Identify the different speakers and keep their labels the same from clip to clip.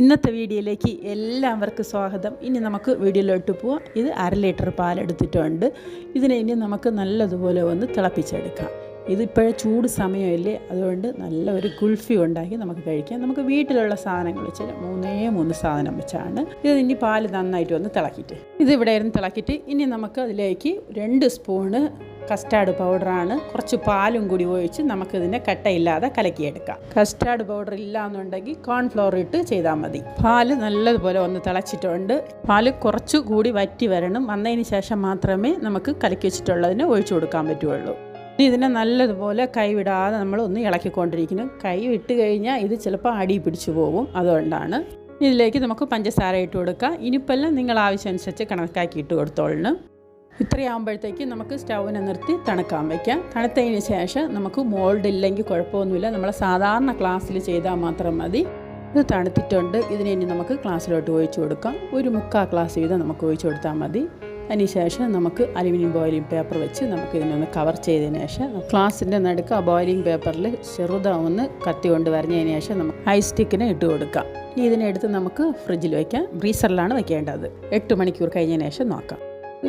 Speaker 1: ഇന്നത്തെ വീഡിയോയിലേക്ക് എല്ലാവർക്കും സ്വാഗതം. ഇനി നമുക്ക് വീഡിയോയിലോട്ട് പോവാം. ഇത് അര ലിറ്റർ പാലെടുത്തിട്ടുണ്ട് ഇതിനെ ഇനി നമുക്ക് നല്ലതുപോലെ ഒന്ന് തിളപ്പിച്ചെടുക്കാം. ഇതിപ്പോഴേ ചൂട് സമയമല്ലേ? അതുകൊണ്ട് നല്ല ഒരു കുൽഫി ഉണ്ടാക്കി നമുക്ക് കഴിക്കാം. നമുക്ക് വീട്ടിലുള്ള സാധനങ്ങൾ വെച്ച് മൂന്നേ മൂന്ന് സാധനം വെച്ചാണ്. ഇത് ഇനി പാൽ നന്നായിട്ട് ഒന്ന് തിളക്കിയിട്ട്. ഇതിവിടെ ഇരുന്ന് തിളക്കിയിട്ട് ഇനി നമുക്ക് അതിലേക്ക് രണ്ട് സ്പൂണ് കസ്റ്റാർഡ് പൗഡറാണ്. കുറച്ച് പാലും കൂടി ഒഴിച്ച് നമുക്കിതിനെ കട്ടയില്ലാതെ കലക്കിയെടുക്കാം. കസ്റ്റാർഡ് പൗഡർ ഇല്ല എന്നുണ്ടെങ്കിൽ കോൺഫ്ലോർ ഇട്ട് ചെയ്താൽ മതി. പാൽ നല്ലതുപോലെ ഒന്ന് തിളച്ചിട്ടുണ്ട്. പാൽ കുറച്ച് കൂടി വറ്റി വരണം. വന്നതിന് ശേഷം മാത്രമേ നമുക്ക് കലക്കി വെച്ചിട്ടുള്ളതിന് ഒഴിച്ചു കൊടുക്കാൻ പറ്റുള്ളൂ ഇനി ഇതിനെ നല്ലതുപോലെ കൈവിടാതെ നമ്മൾ ഒന്ന് ഇളക്കിക്കൊണ്ടിരിക്കുന്നു. കൈ വിട്ട് കഴിഞ്ഞാൽ ഇത് ചിലപ്പോൾ അടി പിടിച്ചു പോകും. അതുകൊണ്ടാണ്. ഇതിലേക്ക് നമുക്ക് പഞ്ചസാര ഇട്ട് കൊടുക്കാം. ഇനിയിപ്പെല്ലാം നിങ്ങൾ ആവശ്യമനുസരിച്ച് കണക്കാക്കി ഇട്ട് കൊടുത്തോളണം. ഇത്രയാകുമ്പോഴത്തേക്ക് നമുക്ക് സ്റ്റൗവിനെ നിർത്തി തണുക്കാൻ വയ്ക്കാം തണുത്തതിന് ശേഷം നമുക്ക് മോൾഡ് ഇല്ലെങ്കിൽ കുഴപ്പമൊന്നുമില്ല. നമ്മൾ സാധാരണ ക്ലാസ്സിൽ ചെയ്താൽ മാത്രം മതി. ഇത് തണുത്തിട്ടുണ്ട്. ഇതിനെ ഇനി നമുക്ക് ക്ലാസ്സിലോട്ട് ഒഴിച്ചു കൊടുക്കാം. ഒരു മുക്കാൽ ക്ലാസ് വീതം നമുക്ക് ഒഴിച്ചു കൊടുത്താൽ മതി. അതിനുശേഷം നമുക്ക് അലുമിനിയം ബോയിലിംഗ് പേപ്പർ വെച്ച് നമുക്ക് ഇതിനൊന്ന് കവർ ചെയ്തതിന് ശേഷം ക്ലാസ്സിന്റെ നടുക്ക് ആ ബോയിലിംഗ് പേപ്പറിൽ ചെറുതാവുന്ന കത്തി കൊണ്ട് വരഞ്ഞതിന് ശേഷം നമുക്ക് ഐസ് സ്റ്റിക്കിനെ ഇട്ട് കൊടുക്കാം. ഇനി ഇതിനെടുത്ത് നമുക്ക് ഫ്രിഡ്ജിൽ വയ്ക്കാം ഫ്രീസറിലാണ് വയ്ക്കേണ്ടത് എട്ട് മണിക്കൂർ കഴിഞ്ഞതിന് ശേഷം നോക്കാം.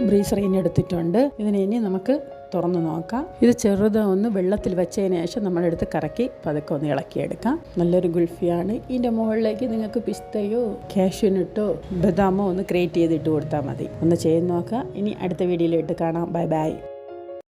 Speaker 1: ബ്രീസർ ഇനി എടുത്തിട്ടുണ്ട്. ഇതിനെ ഇനി നമുക്ക് തുറന്ന് നോക്കാം. ഇത് ചെറുത് ഒന്ന് വെള്ളത്തിൽ വെച്ചതിന് ശേഷം നമ്മളെടുത്ത് കറക്കി പതുക്കെ ഒന്ന് ഇളക്കിയെടുക്കാം. നല്ലൊരു ഗുൾഫിയാണ് ഇതിന്റെ മുകളിലേക്ക് നിങ്ങൾക്ക് പിസ്തയോ കാഷ്യൂനിട്ടോ ബദാമോ ഒന്ന് ക്രിയേറ്റ് ചെയ്തിട്ട് കൊടുത്താൽ മതി. ഒന്ന് ചെയ്ത് നോക്കാം ഇനി അടുത്ത വീഡിയോയിലിട്ട് കാണാം. Bye bye.